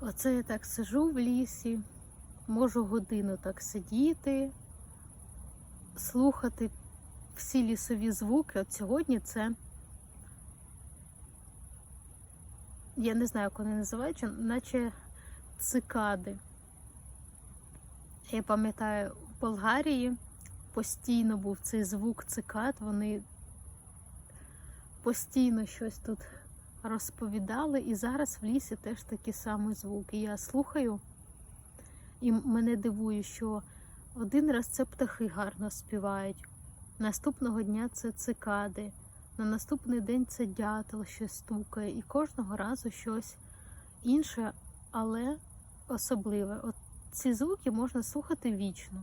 Оце я так сижу в лісі, можу годину так сидіти, слухати всі лісові звуки. От сьогодні це, я не знаю, як вони називаються, наче цикади. Я пам'ятаю, в Болгарії постійно був цей звук цикад, вони постійно щось тут розповідали, і зараз в лісі теж такі самі звуки. Я слухаю, і мене дивує, що один раз це птахи гарно співають, наступного дня це цикади, на наступний день це дятел щось стукає, і кожного разу щось інше, але особливе. От ці звуки можна слухати вічно.